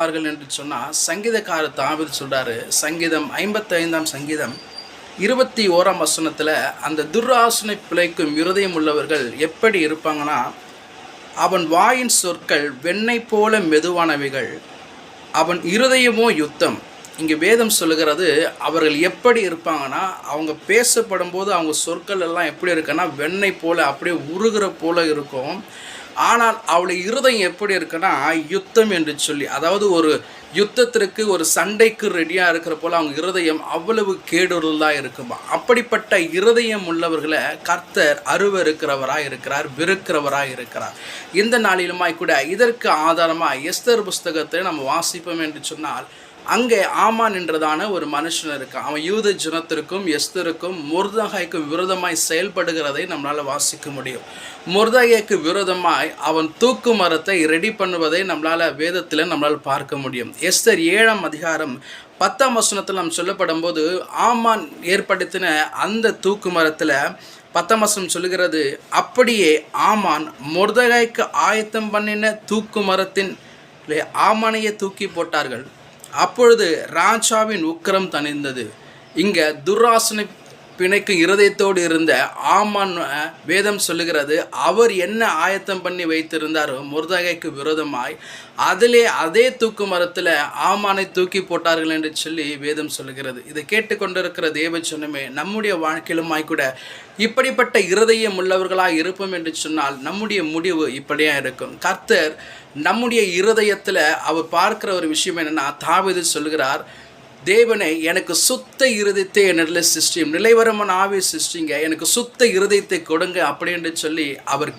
சொல்வார்கள் என்று சொன்னால் சங்கீதக்காரர் தாவித் சொல்கிறாரு சங்கீதம் ஐம்பத்தைந்தாம் சங்கீதம் இருபத்தி ஓராம் வசனத்தில் அந்த துர்ராசனை பிழைக்கும் இருதயம் உள்ளவர்கள் எப்படி இருப்பாங்கன்னா அவன் வாயின் சொற்கள் வெண்ணெய் போல மெதுவானவைகள் அவன் இருதயமோ யுத்தம். இங்கே வேதம் சொல்லுகிறது அவர்கள் எப்படி இருப்பாங்கன்னா அவங்க பேசப்படும் போது அவங்க சொற்கள் எல்லாம் எப்படி இருக்குன்னா வெண்ணெய் போல அப்படியே உருகிற போல இருக்கும். ஆனால் அவளுடைய இருதயம் எப்படி இருக்குன்னா யுத்தம் என்று சொல்லி அதாவது ஒரு யுத்தத்திற்கு ஒரு சண்டைக்கு ரெடியாக இருக்கிற போல அவங்க இருதயம் அவ்வளவு கேடுருளாக இருக்குமா? அப்படிப்பட்ட இருதயம் உள்ளவர்களை கர்த்தர் அருவருக்கிறவராக இருக்கிறார் வெறுக்கிறவராக இருக்கிறார். இந்த நாளிலுமாய் கூட இதற்கு ஆதாரமாக எஸ்தர் புஸ்தகத்தை நம்ம வாசிப்போம் என்று சொன்னால் அங்கே ஆமான் என்றதான ஒரு மனுஷன் இருக்கான். அவன் யூத ஜனத்திற்கும் எஸ்தருக்கும் முர்தகாய்க்கு விரோதமாய் செயல்படுகிறதை நம்மளால் வாசிக்க முடியும். முர்தகைக்கு விரோதமாய் அவன் தூக்கு மரத்தை ரெடி பண்ணுவதை நம்மளால் வேதத்தில் நம்மளால் பார்க்க முடியும். எஸ்தர் ஏழாம் அதிகாரம் பத்தாம் வசனத்தில் நாம் சொல்லப்படும் போது ஆமான் ஏற்படுத்தின அந்த தூக்கு மரத்தில் பத்தாம் வசனம் சொல்லுகிறது அப்படியே ஆமான் முர்தகாய்க்கு ஆயத்தம் பண்ணின தூக்கு மரத்தின் ஆமானையே தூக்கி போட்டார்கள். அப்பொழுது ராஜாவின் உக்கிரம் தணிந்தது. இங்கே துர்ராசனை பிணைக்கும் இருதயத்தோடு இருந்த ஆமான் வேதம் சொல்லுகிறது அவர் என்ன ஆயத்தம் பண்ணி வைத்திருந்தாரோ முருதகைக்கு விரோதமாய் அதிலே அதே தூக்கு மரத்தில் ஆமானை தூக்கி போட்டார்கள் என்று சொல்லி வேதம் சொல்லுகிறது. இதை கேட்டுக்கொண்டிருக்கிற தேவ சொன்னமே நம்முடைய வாழ்க்கையிலுமாய் கூட இப்படிப்பட்ட இருதயம் உள்ளவர்களாக இருப்போம் என்று சொன்னால் நம்முடைய முடிவு இப்படியா இருக்கும்? கர்த்தர் நம்முடைய இருதயத்தில் அவர் பார்க்கிற ஒரு விஷயம் என்னென்னா தாவீது சொல்கிறார் தேவனை எனக்கு சுத்த இருதயத்தை என்னிடத்தில் சிருஷ்டியும். நிலைவரமான ஆவி சிருஷ்டிங்க. எனக்கு சுத்த இருதயத்தை கொடுங்க அப்படின்னு சொல்லி அவர்